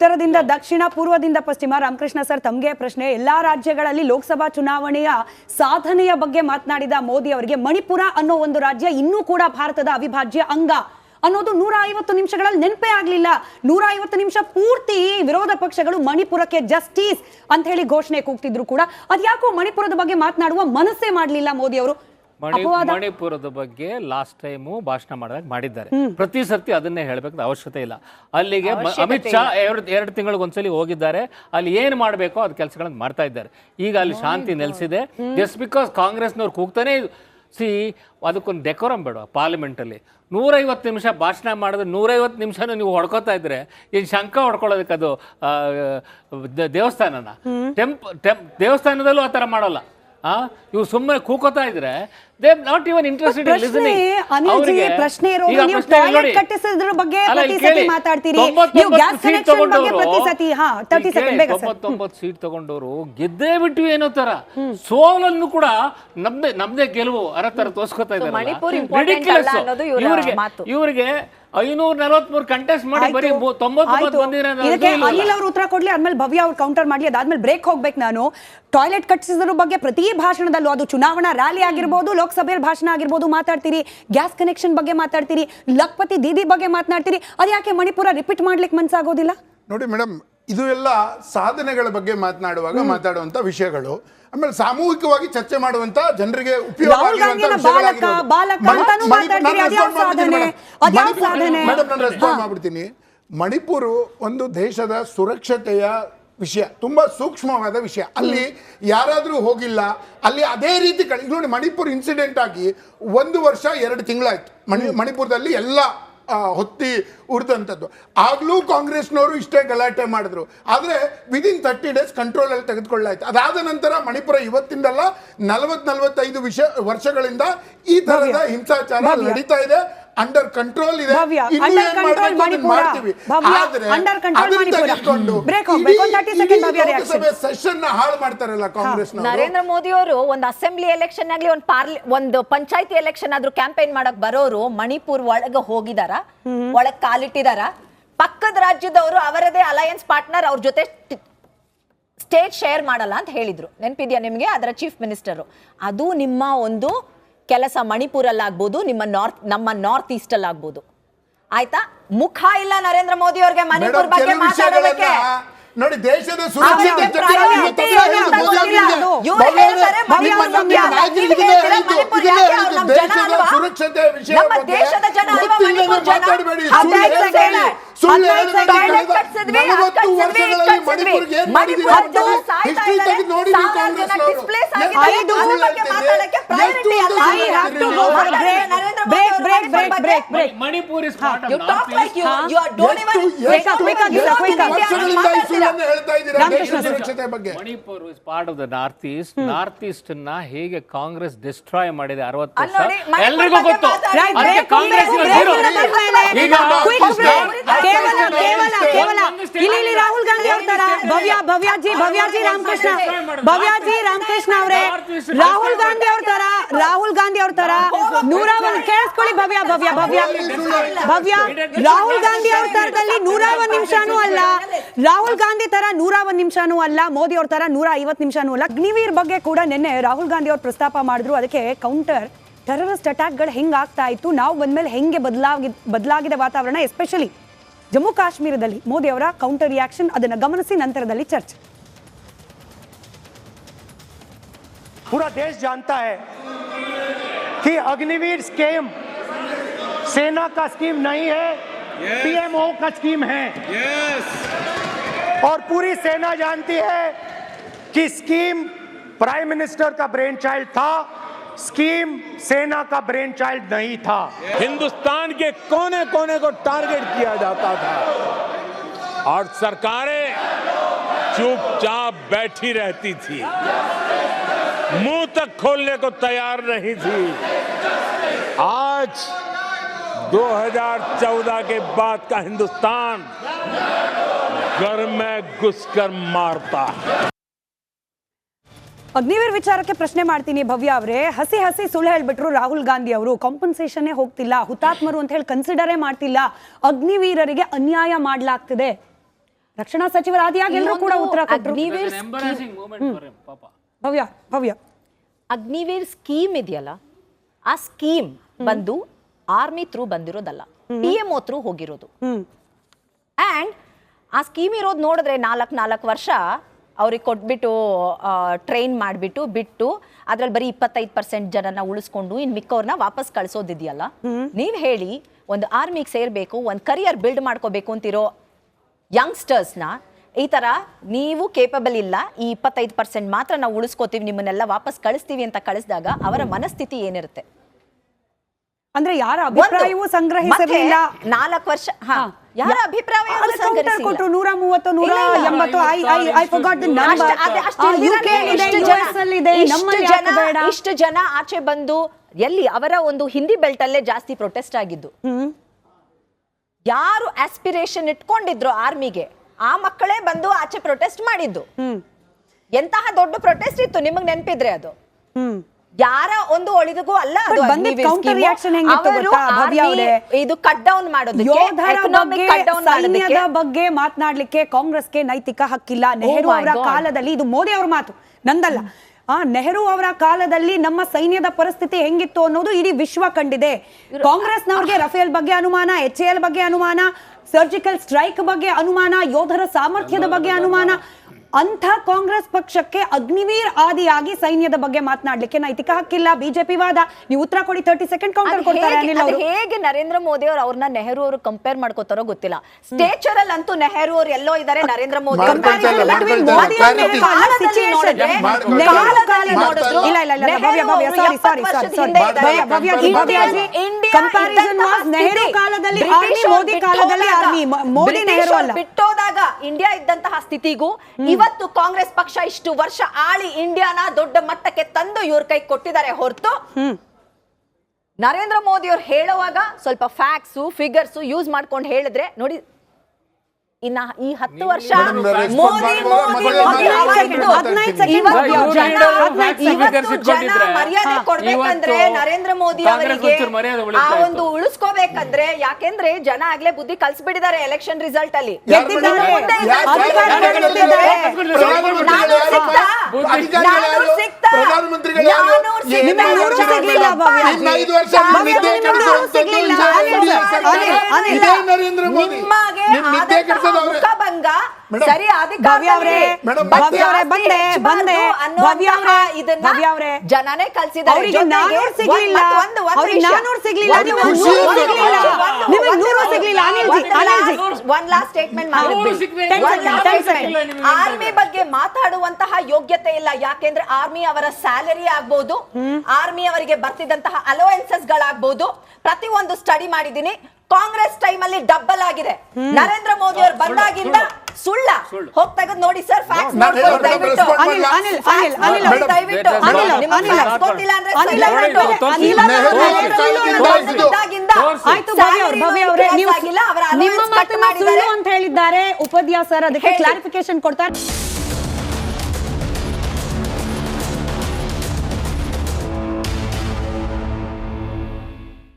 ಉತ್ತರದಿಂದ ದಕ್ಷಿಣ, ಪೂರ್ವದಿಂದ ಪಶ್ಚಿಮ. ರಾಮಕೃಷ್ಣ ಸರ್, ತಮಗೆ ಪ್ರಶ್ನೆ. ಎಲ್ಲಾ ರಾಜ್ಯಗಳಲ್ಲಿ ಲೋಕಸಭಾ ಚುನಾವಣೆಯ ಸಾಧನೆಯ ಬಗ್ಗೆ ಮಾತನಾಡಿದ ಮೋದಿ ಅವರಿಗೆ ಮಣಿಪುರ ಅನ್ನೋ ಒಂದು ರಾಜ್ಯ ಇನ್ನೂ ಕೂಡ ಭಾರತದ ಅವಿಭಾಜ್ಯ ಅಂಗ ಅನ್ನೋದು ನೂರ ಐವತ್ತು ನಿಮಿಷಗಳಲ್ಲಿ ನೆನಪೇ ಆಗ್ಲಿಲ್ಲ. ನೂರ ಐವತ್ತು ನಿಮಿಷ ಪೂರ್ತಿ ವಿರೋಧ ಪಕ್ಷಗಳು ಮಣಿಪುರಕ್ಕೆ ಜಸ್ಟಿಸ್ ಅಂತ ಹೇಳಿ ಘೋಷಣೆ ಕೂಗ್ತಿದ್ರು ಕೂಡ. ಅದ್ಯಾಕೋ ಮಣಿಪುರದ ಬಗ್ಗೆ ಮಾತನಾಡುವ ಮನಸ್ಸೇ ಮಾಡಲಿಲ್ಲ ಮೋದಿ ಅವರು. ಮಣಿ ಮಣಿಪುರದ ಬಗ್ಗೆ ಲಾಸ್ಟ್ ಟೈಮು ಭಾಷಣ ಮಾಡಿದಾಗ ಮಾಡಿದ್ದಾರೆ. ಪ್ರತಿ ಸರ್ತಿ ಅದನ್ನೇ ಹೇಳಬೇಕಾದ ಅವಶ್ಯಕತೆ ಇಲ್ಲ. ಅಲ್ಲಿಗೆ ಅಮಿತ್ ಶಾ ಎರಡು ಎರಡು ತಿಂಗಳಿಗೆ ಒಂದ್ಸಲಿ ಹೋಗಿದ್ದಾರೆ. ಅಲ್ಲಿ ಏನು ಮಾಡಬೇಕೋ ಅದ್ ಕೆಲಸಗಳನ್ನು ಮಾಡ್ತಾ ಇದ್ದಾರೆ. ಈಗ ಅಲ್ಲಿ ಶಾಂತಿ ನೆಲೆಸಿದೆ. ಜಸ್ಟ್ ಬಿಕಾಸ್ ಕಾಂಗ್ರೆಸ್ನವ್ರು ಕೂಗ್ತಾನೆ ಸಿ ಅದಕ್ಕೊಂದು ಡೆಕೋರಂ ಬೇಡ ಪಾರ್ಲಿಮೆಂಟಲ್ಲಿ ನೂರೈವತ್ತು ನಿಮಿಷ ಭಾಷಣ ಮಾಡಿದ್ರೆ ನೂರೈವತ್ತು ನಿಮಿಷನೂ ನೀವು ಹೊಡ್ಕೋತಾ ಇದ್ರೆ ಏನು ಶಂಕ ಹೊಡ್ಕೊಳ್ಳೋದಕ್ಕೆ ಅದು ದೇವಸ್ಥಾನನ? ಟೆಂಪ್ ಟೆಂಪ್ ದೇವಸ್ಥಾನದಲ್ಲೂ ಆ ಥರ ಮಾಡಲ್ಲ. ಇವ್ರು ಸುಮ್ಮನೆ ಕೂಕೋತಾ ಇದ್ರೆ they not even interested in ಪ್ರಶ್ನೆ ಲಿಸನಿಂಗ್ ಅನಿಲ್ ಪ್ರಶ್ನೆ ಇರೋದು ನೀವು ಕಟ್ಟಿಸೋದ್ರ ಬಗ್ಗೆ ಪ್ರತಿ ಸತಿ ಮಾತಾಡ್ತೀರಿ. ನೀವು gas connection ಬಗ್ಗೆ ಪ್ರತಿ ಸತಿ, ಹಾ, 30 ಸೆಕೆಂಡ್ ಬೇಗ ಸೀಟ್ ತಗೊಂಡವರು ಗೆದ್ದೇ ಬಿಟ್ಟು ಏನೋ ತರ. ಸೋಲನ್ನು ಕೂಡ ನಮ್ದೇ ನಮ್ದೇ ಗೆಲುವು ಅರ ತರ ತೋರ್ಸ್ಕೊತಾ ಇದ್ದಾರೆ ಮಣಿಪುರ್ important ಅಲ್ಲ ಅನ್ನೋದು ಇವ್ರ ಮಾತು. ಇವರಿಗೆ ಐನೂರ ನಲವತ್ಮೂರು ಕಂಟೆಸ್ಟ್ ಮಾಡಿ ಬರೀ ಇದಕ್ಕೆ ಅನಿಲ್ ಅವರು ಉತ್ತರ ಕೊಡ್ಲಿ ಆದ್ಮೇಲೆ ಭವ್ಯ ಅವ್ರು ಕೌಂಟರ್ ಮಾಡ್ಲಿ ಅದಾದ್ಮೇಲೆ ಬ್ರೇಕ್ ಹೋಗ್ಬೇಕು ನಾನು. ಟಾಯ್ಲೆಟ್ ಕಟ್ಟಿಸಿದ್ರ ಬಗ್ಗೆ ಪ್ರತಿ ಭಾಷಣದಲ್ಲೂ ಅದು ಚುನಾವಣಾ ರ್ಯಾಲಿ ಆಗಿರ್ಬೋದು ಲೋಕಸಭೆಯಲ್ಲಿ ಭಾಷಣ ಆಗಿರ್ಬೋದು ಮಾತಾಡ್ತೀರಿ. ಗ್ಯಾಸ್ ಕನೆಕ್ಷನ್ ಬಗ್ಗೆ ಮಾತಾಡ್ತೀರಿ. ಲಕ್ಪತಿ ದೀದಿ ಬಗ್ಗೆ ಮಾತನಾಡ್ತೀರಿ ಅದ್ಯಾಕೆ ಮಣಿಪುರ ರಿಪೀಟ್ ಮಾಡ್ಲಿಕ್ಕೆ ಮನ್ಸಾಗೋದಿಲ್ಲ? ನೋಡಿ ಮೇಡಮ್ ಇದು ಎಲ್ಲ ಸಾಧನೆಗಳ ಬಗ್ಗೆ ಮಾತನಾಡುವಾಗ ಮಾತಾಡುವಂತ ವಿಷಯಗಳು. ಆಮೇಲೆ ಸಾಮೂಹಿಕವಾಗಿ ಚರ್ಚೆ ಮಾಡುವಂತ ಜನರಿಗೆ ಉಪಯೋಗ ಮಾಡ್ಬಿಡ್ತೀನಿ. ಮಣಿಪುರ ಒಂದು ದೇಶದ ಸುರಕ್ಷತೆಯ ವಿಷಯ ತುಂಬಾ ಸೂಕ್ಷ್ಮವಾದ ವಿಷಯ. ಅಲ್ಲಿ ಯಾರಾದ್ರೂ ಹೋಗಿಲ್ಲ ಅಲ್ಲಿ ಅದೇ ರೀತಿ ನೋಡಿ ಮಣಿಪುರ್ ಇನ್ಸಿಡೆಂಟ್ ಆಗಿ ಒಂದು ವರ್ಷ ಎರಡು ತಿಂಗಳಾಯ್ತು. ಮಣಿ ಮಣಿಪುರದಲ್ಲಿ ಎಲ್ಲ ಹೊತ್ತಿ ಉರಿದಂಥದ್ದು. ಆಗಲೂ ಕಾಂಗ್ರೆಸ್ನವರು ಇಷ್ಟೇ ಗಲಾಟೆ ಮಾಡಿದ್ರು. ಆದರೆ ವಿದಿನ್ ತರ್ಟಿ ಡೇಸ್ ಕಂಟ್ರೋಲ್ ಅಲ್ಲಿ ತೆಗೆದುಕೊಳ್ಳಾಯ್ತು. ಅದಾದ ನಂತರ ಮಣಿಪುರ ಇವತ್ತಿಂದಲ್ಲ ನಲವತ್ತ್ ನಲವತ್ತೈದು ವಿಷ ವರ್ಷಗಳಿಂದ ಈ ಥರದ ಹಿಂಸಾಚಾರ. ನಡೀತಾ ಇದೆ. ಅಂಡರ್ ಕಂಟ್ರೋಲ್ ಇದೆ. ಭವ್ಯ, ಇನ್ನೂ under ಏನ್ control ಮಾಡ್ಬೇಕು ಅದನ್ನ ಮಣಿಪುರ. ಮಾಡ್ತೀವಿ. ಭವ್ಯ, ಆದ್ರೆ under control ಅದನ್ನ ಮಣಿಪುರ. ತೆಗೆದುಕೊಂಡು Break 30 second ಇಡೀ ಭವ್ಯ reaction. ಸೆಷನ್ನ ಹಾಳು ಮಾಡ್ತಾರಲ್ಲ ಕಾಂಗ್ರೆಸ್ ನರೇಂದ್ರ ಮೋದಿ ಅವರು ಒಂದು ಅಸೆಂಬ್ಲಿ ಎಲೆಕ್ಷನ್ ಆಗ್ಲಿ ಒಂದು ಪಾರ್ಲಿ ಒಂದು ಪಂಚಾಯತಿ ಎಲೆಕ್ಷನ್ ಆದ್ರೂ ಕ್ಯಾಂಪೇನ್ ಮಾಡಕ್ ಬರೋರು ಮಣಿಪುರ್ ಒಳಗ ಹೋಗಿದಾರ ಒಳಗ್ ಕಾಲಿಟ್ಟಿದಾರ. ಪಕ್ಕದ ರಾಜ್ಯದವರು ಅವರದೇ ಅಲಯನ್ಸ್ ಪಾರ್ಟ್ನರ್ ಅವ್ರ ಜೊತೆ ಸ್ಟೇಟ್ ಶೇರ್ ಮಾಡಲ್ಲ ಅಂತ ಹೇಳಿದ್ರು. ನೆನಪಿದ್ಯಾ ನಿಮಗೆ? ಅದರ ಚೀಫ್ ಮಿನಿಸ್ಟರ್ ಅದು ನಿಮ್ಮ ಒಂದು ಕೆಲಸ ಮಣಿಪುರಲ್ಲಿ ಆಗ್ಬೋದು ನಿಮ್ಮ ನಾರ್ತ್ ನಮ್ಮ ನಾರ್ತ್ ಈಸ್ಟ್ ಅಲ್ಲಿ ಆಗ್ಬೋದು ಆಯ್ತಾ? ಮುಖ ಇಲ್ಲ ನರೇಂದ್ರ ಮೋದಿ ಅವ್ರಿಗೆ ಮಣಿಪುರ್ ಬಗ್ಗೆ ಮಾತಾಡೋದಕ್ಕೆ. ನೋಡಿ ದೇಶದ ಸುರಕ್ಷತೆ? ಸುರಕ್ಷತೆ ವಿಷಯ Manipur is part of the north east north ಈಸ್ಟ್ನ ಹೇಗೆ ಕಾಂಗ್ರೆಸ್ ಡಿಸ್ಟ್ರಾಯ್ ಮಾಡಿದೆ ಅರವತ್ತು ವರ್ಷ? ಎಲ್ರಿಗೂ ಗೊತ್ತು. ಕಾಂಗ್ರೆಸ್ ಕೇವಲ ಕೇವಲ ಕೇವಲ ಇಲ್ಲಿ ಇಲ್ಲಿ ರಾಹುಲ್ ಗಾಂಧಿ ಅವ್ರ ತರ? ಭವ್ಯ ಭವ್ಯಾಜಿ ಭವ್ಯಾಜಿ ರಾಮಕೃಷ್ಣ. ಭವ್ಯಾಜಿ ರಾಮಕೃಷ್ಣ ಅವರೇ. ರಾಹುಲ್ ಗಾಂಧಿ ಅವ್ರ ತರ? ರಾಹುಲ್ ಗಾಂಧಿ ಅವ್ರ ತರ? ನೂರ ಒಂದ್ ಕೇಳಿಸ್ಕೊಳ್ಳಿ ಭವ್ಯ ಭವ್ಯ ಭವ್ಯ. ಭವ್ಯ ರಾಹುಲ್ ಗಾಂಧಿ ಅವ್ರ ತರದಲ್ಲಿ ನೂರ ಒಂದ್ ನಿಮಿಷನೂ ಅಲ್ಲ. ರಾಹುಲ್ ಗಾಂಧಿ ತರ ನೂರ ಒಂದ್ ನಿಮಿಷನೂ ಅಲ್ಲ. ಮೋದಿ ಅವ್ರ ತರ ನೂರ ಐವತ್ ನಿಮಿಷನೂ ಅಲ್ಲ. ಅಗ್ನಿವೀರ್ ಬಗ್ಗೆ ಕೂಡ ನಿನ್ನೆ ರಾಹುಲ್ ಗಾಂಧಿ ಅವ್ರು ಪ್ರಸ್ತಾಪ ಮಾಡಿದ್ರು. ಅದಕ್ಕೆ ಕೌಂಟರ್ ಟೆರರಿಸ್ಟ್ ಅಟ್ಯಾಕ್ಗಳು ಹೆಂಗ್ ಆಗ್ತಾ ಇತ್ತು? ನಾವು ಬಂದ್ಮೇಲೆ ಹೆಂಗೆ ಬದಲಾಗಿ ಬದಲಾಗಿದೆ ವಾತಾವರಣ especially ಜಮ್ಮು ಕಾಶ್ಮೀರದಲ್ಲಿ ಮೋದಿ ಅವರ ಕೌಂಟರ್ ರಿಯಾಕ್ಷನ್ ಅದನ್ನ ಗಮನಿಸಿ ನಂತರದಲ್ಲಿ ಚರ್ಚೆ पूरा देश जानता है कि अग्निवीर स्कीम सेना का स्कीम नहीं है पीएमओ का स्कीम है और पूरी सेना जानती है कि स्कीम प्राइम मिनिस्टर का ब्रेन चाइल्ड था स्कीम सेना का ब्रेन चाइल्ड नहीं था। हिंदुस्तान के कोने कोने को टारगेट किया जाता था। और सरकारें चुपचाप बैठी रहती थी। मुँह तक खोलने को तैयार नहीं थी। आज 2014 के बाद का हिंदुस्तान घर में घुसकर मारता है। ಅಗ್ನಿವೀರ್ ವಿಚಾರಕ್ಕೆ ಪ್ರಶ್ನೆ ಮಾಡ್ತೀನಿ ಭವ್ಯ ಅವರೇ. ಹಸಿ ಹಸಿ ಸುಳ್ಳು ಹೇಳ್ಬಿಟ್ರು ರಾಹುಲ್ ಗಾಂಧಿ ಅವರು. ಕಾಂಪನ್ಸೇಷನ್ನೇ ಹೋಗ್ತಿಲ್ಲ ಹುತಾತ್ಮರು ಅಂತ ಹೇಳಿ ಕನ್ಸಿಡರೇ ಮಾಡ್ತಿಲ್ಲ. ಅಗ್ನಿವೀರರಿಗೆ ಅನ್ಯಾಯ ಮಾಡಲಾಗ್ತಿದೆ. ರಕ್ಷಣಾ ಸಚಿವರಾದಿಯಾಗಿ ಎಲ್ಲರೂ ಕೂಡ ಉತ್ತರ ಕೊಟ್ಟರು ಅಗ್ನಿವೀರ್ ಭವ್ಯ ಭವ್ಯ. ಅಗ್ನಿವೀರ್ ಸ್ಕೀಮ್ ಇದೆಯಲ್ಲ ಆ ಸ್ಕೀಮ್ ಬಂದು ಆರ್ಮಿ ಥ್ರೂ ಬಂದಿರೋದಲ್ಲ. ಪಿ ಎಂ ಥ್ರೂ ಹೋಗಿರೋದು. ಹ್ಮ್. ಆ್ಯಂಡ್ ಆ ಸ್ಕೀಮ್ ಇರೋದು ನೋಡಿದ್ರೆ ನಾಲ್ಕು ನಾಲ್ಕು ವರ್ಷ ಅವ್ರಿಗೆ ಕೊಟ್ಬಿಟ್ಟು ಟ್ರೈನ್ ಮಾಡಿಬಿಟ್ಟು ಬಿಟ್ಟು ಅದ್ರಲ್ಲಿ ಬರೀ ಇಪ್ಪತ್ತೈದು ಪರ್ಸೆಂಟ್ ಜನನ ಉಳಿಸ್ಕೊಂಡು ಇನ್ನು ಮಿಕ್ಕವ್ರನ್ನ ವಾಪಸ್ ಕಳಿಸೋದಿದೆಯಲ್ಲ? ನೀವು ಹೇಳಿ ಒಂದು ಆರ್ಮಿಗೆ ಸೇರಬೇಕು ಒಂದು ಕರಿಯರ್ ಬಿಲ್ಡ್ ಮಾಡ್ಕೋಬೇಕು ಅಂತಿರೋ ಯಂಗ್ಸ್ಟರ್ಸ್ನ ಈ ಥರ ನೀವು ಕೇಪಬಲ್ ಇಲ್ಲ ಈ ಇಪ್ಪತ್ತೈದು ಪರ್ಸೆಂಟ್ ಮಾತ್ರ ನಾವು ಉಳಿಸ್ಕೋತೀವಿ ನಿಮ್ಮನ್ನೆಲ್ಲ ವಾಪಸ್ ಕಳಿಸ್ತೀವಿ ಅಂತ ಕಳಿಸಿದಾಗ ಅವರ ಮನಸ್ಥಿತಿ ಏನಿರುತ್ತೆ? ಅಂದ್ರೆ ಯಾರ ಅಭಿಪ್ರಾಯವೂ ಸಂಗ್ರಹಿಸಿರ್ಲಿಲ್ಲ ನಾಲ್ಕು ವರ್ಷ ಯಾರ ಅಭಿಪ್ರಾಯ ನೂರ ಮೂವತ್ತು ನೂರ. ಎಂಬತ್ತು ಐ ನಂಬರ್ ಇಷ್ಟು ಜನ ಆಚೆ ಬಂದು ಎಲ್ಲಿ ಅವರ ಒಂದು ಹಿಂದಿ ಬೆಲ್ಟ್ ಅಲ್ಲೇ ಜಾಸ್ತಿ ಪ್ರೊಟೆಸ್ಟ್ ಆಗಿದ್ದು. ಯಾರು ಆಸ್ಪಿರೇಷನ್ ಇಟ್ಕೊಂಡಿದ್ರು ಆರ್ಮಿಗೆ ಆ ಮಕ್ಕಳೇ ಬಂದು ಆಚೆ ಪ್ರೊಟೆಸ್ಟ್ ಮಾಡಿದ್ದು. ಎಂತಹ ದೊಡ್ಡ ಪ್ರೊಟೆಸ್ಟ್ ಇತ್ತು ನಿಮಗ್ ನೆನಪಿದ್ರೆ ಅದು. ಹ್ಮ್. ಯಾರ ಒಂದು ಒಳಿದಗೂ ಅಲ್ಲ ಇದು ಕಟ್ ಡೌನ್ ಮಾಡೋದಕ್ಕೆ ಬಗ್ಗೆ ಕಟ್ ಡೌನ್ ಮಾಡೋದಕ್ಕೆ ಸೈನ್ಯದ ಬಗ್ಗೆ ಮಾತನಾಡ್ಲಿಕ್ಕೆ ಕಾಂಗ್ರೆಸ್ಗೆ ನೈತಿಕ ಹಕ್ಕಿಲ್ಲ. ನೆಹರು ಅವರ ಕಾಲದಲ್ಲಿ ಇದು ಮೋದಿ ಅವ್ರ ಮಾತು ನಂದಲ್ಲ. ಆ ನೆಹರು ಅವರ ಕಾಲದಲ್ಲಿ ನಮ್ಮ ಸೈನ್ಯದ ಪರಿಸ್ಥಿತಿ ಹೆಂಗಿತ್ತು ಅನ್ನೋದು ಇಡೀ ವಿಶ್ವ ಕಂಡಿದೆ. ಕಾಂಗ್ರೆಸ್ನವ್ರಿಗೆ ರಫೇಲ್ ಬಗ್ಗೆ ಅನುಮಾನ ಎಚ್ ಎಲ್ ಬಗ್ಗೆ ಅನುಮಾನ ಸರ್ಜಿಕಲ್ ಸ್ಟ್ರೈಕ್ ಬಗ್ಗೆ ಅನುಮಾನ ಯೋಧರ ಸಾಮರ್ಥ್ಯದ ಬಗ್ಗೆ ಅನುಮಾನ ಅಂಥ ಕಾಂಗ್ರೆಸ್ ಪಕ್ಷಕ್ಕೆ ಅಗ್ನಿವೀರ್ ಆದಿಯಾಗಿ ಸೈನ್ಯದ ಬಗ್ಗೆ ಮಾತನಾಡಲಿಕ್ಕೆ ನೈತಿಕ ಹಕ್ಕಿಲ್ಲ ಬಿಜೆಪಿ ವಾದ ನೀವು ಉತ್ತರ ಕೊಡಿ ತರ್ಟಿ ಸೆಕೆಂಡ್ ಕೌಂಟರ್ ಕೊಡ್ತಾರೆ ಹೇಗೆ- ಅವರು ಹೇಗೆ ನರೇಂದ್ರ ಮೋದಿ ಅವರು ಅವ್ರನ್ನ ನೆಹರು ಅವರು ಕಂಪೇರ್ ಮಾಡ್ಕೋತಾರೋ ಗೊತ್ತಿಲ್ಲ ಸ್ಟೇಚರ್ ಅಲ್ಲಿ ಅಂತೂ ನೆಹರು ಅವರು ಎಲ್ಲೋ ಇದ್ದಾರೆ ನರೇಂದ್ರ ಮೋದಿ. ಕಾಲದಲ್ಲಿ Situation. ನೋಡಿದ್ರೆ, ಮಾಡ್ಕೊಳ್ತಾ ಇಲ್ಲ. ಕಾಲದಲ್ಲಿ ಮಾಡ್ತಾ ನೋಡಿದ್ರು, ಇಲ್ಲ, ಇಲ್ಲ, ಇಲ್ಲ, ನೆಹರು ಭವ್ಯ, ಭವ್ಯ, ಅವರು sorry, sorry, 70 sorry, ವರ್ಷದ sorry. ಹಿಂದೆ ಭವ್ಯ, ಇದ್ದಾರೆ. ಭವ್ಯ, Indian- ಭವ್ಯಾಜಿ, India comparison ಇದ್ದಂತಹ was ನೆಹರು ಕಾಲದಲ್ಲಿ British ಮೋದಿ ಕಾಲದಲ್ಲಿ ಮೋದಿ ನೆಹರು ಅಲ್ಲ. ಬಿಟ್ಟೋದಾಗ ಇಂಡಿಯಾ ಇದ್ದಂತಹ ಸ್ಥಿತಿಗೂ ಇವತ್ತು ಕಾಂಗ್ರೆಸ್ ಪಕ್ಷ ಇಷ್ಟು ವರ್ಷ ಆಳಿ ಇಂಡಿಯಾನ ದೊಡ್ಡ ಮಟ್ಟಕ್ಕೆ ತಂದು ಇವ್ರ ಕೈ ಕೊಟ್ಟಿದ್ದಾರೆ ಹೊರತು ನರೇಂದ್ರ ಮೋದಿ ಅವ್ರು ಹೇಳುವಾಗ ಸ್ವಲ್ಪ ಫ್ಯಾಕ್ಸು ಫಿಗರ್ಸು ಯೂಸ್ ಮಾಡ್ಕೊಂಡು ಹೇಳಿದ್ರೆ ನೋಡಿ ಇನ್ನ ಈ ಹತ್ತು ವರ್ಷ ಮೋದಿ ಮೋದಿ ಮರ್ಯಾದೆ. ಕೊಡ್ಬೇಕಂದ್ರೆ ನರೇಂದ್ರ ಮೋದಿ ಅವರಿಗೆ ಆ. ಒಂದು ಉಳಿಸ್ಕೋಬೇಕಂದ್ರೆ ಯಾಕೆಂದ್ರೆ ಜನ ಆಗ್ಲೇ ಬುದ್ಧಿ ಕಲ್ಸ್ಬಿಟ್ಟಿದ್ದಾರೆ ಎಲೆಕ್ಷನ್ ರಿಸಲ್ಟ್ ಅಲ್ಲಿ. ಗೆದ್ದಿದ್ದಾರೆ. ಮುಂದೆ ಯಾರು ಸರಿ ಇದನ್ನ ಜನನೇ ಕಲ್ಸಿದ್ದಾರೆ. ಒಂದ್- ಲಾಸ್ಟ್ ಸ್ಟೇಟ್ಮೆಂಟ್. ಆರ್ಮಿ ಬಗ್ಗೆ ಮಾತಾಡುವಂತಹ ಯೋಗ್ಯತೆ ಇಲ್ಲ. ಯಾಕೆಂದ್ರೆ ಆರ್ಮಿ ಅವರ ಸ್ಯಾಲರಿ ಆಗ್ಬಹುದು ಆರ್ಮಿ ಅವರಿಗೆ ಬರ್ತಿದ್ದಂತಹ ಅಲೋವೆನ್ಸಸ್ ಗಳಾಗ್ಬಹುದು ಪ್ರತಿ ಒಂದು ಸ್ಟಡಿ ಮಾಡಿದೀನಿ ಕಾಂಗ್ರೆಸ್ ಟೈಮ್ ಅಲ್ಲಿ ಡಬ್ಬಲ್ ಆಗಿದೆ. ನರೇಂದ್ರ ಮೋದಿ ಅವರು ಬಂದಾಗಿಂದ ಸುಳ್ಳ. ಹೋಗ್ತಾ ನೋಡಿ ಸರ್ ಫ್ಯಾಕ್ಸ್ ನಿಮ್ಮ ಮಾತನ್ನ ಮಾಡಿದ್ದಾರೆ. ಸುಳ್ಳು ಅಂತ ಹೇಳಿದ್ದಾರೆ. ಉಪದ್ಯಾಸರ್ ಅದಕ್ಕೆ. ಕ್ಲಾರಿಫಿಕೇಶನ್ ಕೊಡ್ತಾರೆ.